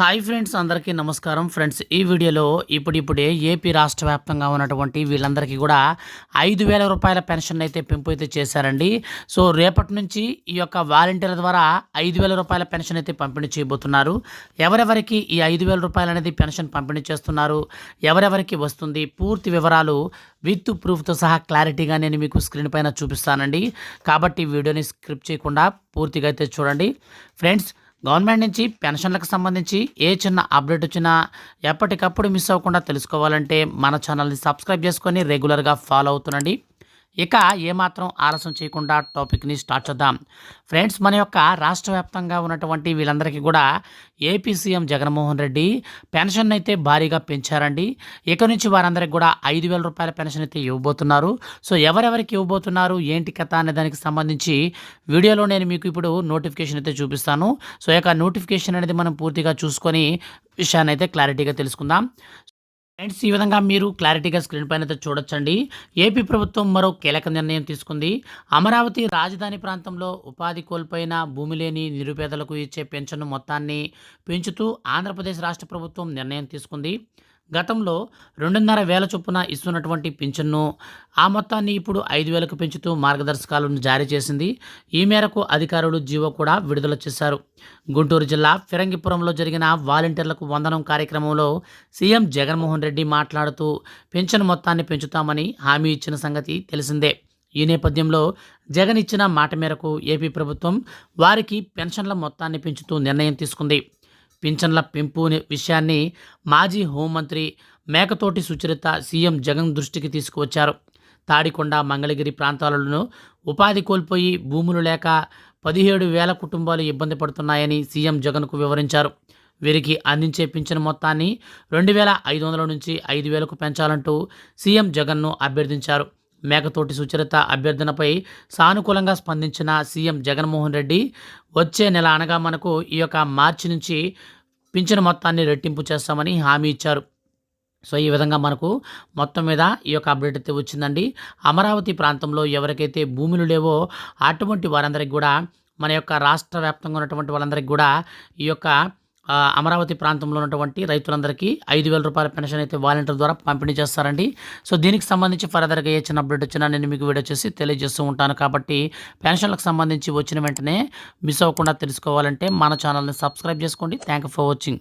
Hi friends అందరికీ నమస్కారం. Friends ఈ వీడియోలో ఇప్పుడిప్పుడే ఏపీ రాష్ట్ర వ్యాప్తంగా ఉన్నటువంటి వీళ్ళందరికీ కూడా ఐదు వేల రూపాయల పెన్షన్ అయితే పెంపు అయితే చేశారండి. సో రేపటి నుంచి ఈ యొక్క వాలంటీర్ల ద్వారా ఐదు వేల రూపాయల పెన్షన్ అయితే పంపిణీ చేయబోతున్నారు. ఎవరెవరికి ఈ ఐదు వేల రూపాయలు అనేది పెన్షన్ పంపిణీ చేస్తున్నారు? ఎవరెవరికి వస్తుంది? పూర్తి వివరాలు విత్ ప్రూఫ్తో సహా క్లారిటీగా నేను మీకు స్క్రీన్ పైన చూపిస్తానండి. కాబట్టి వీడియోని స్క్రిప్ట్ చేయకుండా పూర్తిగా అయితే చూడండి. ఫ్రెండ్స్ గవర్నమెంట్ నుంచి పెన్షన్లకు సంబంధించి ఏ చిన్న అప్డేట్ వచ్చినా ఎప్పటికప్పుడు మిస్ అవ్వకుండా తెలుసుకోవాలంటే మన ఛానల్ని సబ్స్క్రైబ్ చేసుకొని రెగ్యులర్గా ఫాలో అవుతుండండి. ఇక ఏమాత్రం ఆలస్యం చేయకుండా టాపిక్ని స్టార్ట్ చేద్దాం. ఫ్రెండ్స్ మన యొక్క రాష్ట్ర వ్యాప్తంగా ఉన్నటువంటి వీళ్ళందరికీ కూడా AP CM Jaganmohan Reddy pension అయితే భారీగా పెంచారండి. ఇక నుంచి వారందరికీ కూడా ఐదు వేల రూపాయల పెన్షన్ అయితే ఇవ్వబోతున్నారు. సో ఎవరెవరికి ఇవ్వబోతున్నారు ఏంటి కథ అనే దానికి సంబంధించి వీడియోలో నేను మీకు ఇప్పుడు నోటిఫికేషన్ అయితే చూపిస్తాను. సో యొక్క నోటిఫికేషన్ అనేది మనం పూర్తిగా చూసుకొని విషయాన్ని అయితే క్లారిటీగా తెలుసుకుందాం. ఫ్రెండ్స్ ఈ విధంగా మీరు క్లారిటీగా స్క్రీన్ పైన అయితే చూడొచ్చండి. ఏపీ ప్రభుత్వం మరో కీలక నిర్ణయం తీసుకుంది. అమరావతి రాజధాని ప్రాంతంలో ఉపాధి కోల్పోయిన భూమి లేని నిరుపేదలకు ఇచ్చే పెన్షన్ మొత్తాన్ని పెంచుతూ ఆంధ్రప్రదేశ్ రాష్ట్ర ప్రభుత్వం నిర్ణయం తీసుకుంది. గతంలో రెండున్నర వేల చొప్పున ఇస్తున్నటువంటి పింఛన్ను ఆ మొత్తాన్ని ఇప్పుడు ఐదు వేలకు పెంచుతూ మార్గదర్శకాలను జారీ చేసింది. ఈ మేరకు అధికారులు జీవో కూడా విడుదల చేశారు. గుంటూరు జిల్లా ఫిరంగిపురంలో జరిగిన వాలంటీర్లకు వందనం కార్యక్రమంలో సీఎం జగన్మోహన్ రెడ్డి మాట్లాడుతూ పెన్షన్ మొత్తాన్ని పెంచుతామని హామీ ఇచ్చిన సంగతి తెలిసిందే. ఈ నేపథ్యంలో జగన్ ఇచ్చిన మాట మేరకు ఏపీ ప్రభుత్వం వారికి పెన్షన్ల మొత్తాన్ని పెంచుతూ నిర్ణయం తీసుకుంది. పింఛన్ల పెంపు విషయాన్ని మాజీ హోంమంత్రి మేకతోటి సుచరిత సీఎం జగన్ దృష్టికి తీసుకువచ్చారు. తాడికొండ మంగళగిరి ప్రాంతాలలో ఉపాధి కోల్పోయి భూములు లేక పదిహేడు వేల కుటుంబాలు ఇబ్బంది పడుతున్నాయని సీఎం జగన్కు వివరించారు. వీరికి అందించే పింఛన్ మొత్తాన్ని రెండు వేల ఐదు వందల నుంచి ఐదు వేలకు పెంచాలంటూ సీఎం జగన్ను అభ్యర్థించారు. మేకతోటి సుచరిత అభ్యర్థనపై సానుకూలంగా స్పందించిన సీఎం జగన్మోహన్ రెడ్డి వచ్చే నెల అనగా మనకు ఈ యొక్క మార్చి నుంచి పింఛను మొత్తాన్ని రెట్టింపు చేస్తామని హామీ ఇచ్చారు. సో ఈ విధంగా మనకు మొత్తం మీద ఈ యొక్క అప్డేట్ అయితే వచ్చిందండి. అమరావతి ప్రాంతంలో ఎవరికైతే భూములు లేవో అటువంటి వారందరికీ కూడా మన యొక్క రాష్ట్ర వ్యాప్తంగా ఉన్నటువంటి వాళ్ళందరికీ కూడా ఈ యొక్క అమరావతి ప్రాంతంలో ఉన్నటువంటి రైతులందరికీ ఐదు వేల రూపాయల పెన్షన్ అయితే వాలంటీర్ ద్వారా పంపిణీ చేస్తారండి. సో దీనికి సంబంధించి ఫర్దర్గా ఏ చిన్న అప్డేట్ వచ్చినా నేను మీకు వీడియో చేసి తెలియజేస్తూ ఉంటాను. కాబట్టి పెన్షన్లకు సంబంధించి వచ్చిన వెంటనే మిస్ అవ్వకుండా తెలుసుకోవాలంటే మన ఛానల్ని సబ్స్క్రైబ్ చేసుకోండి. Thank for watching.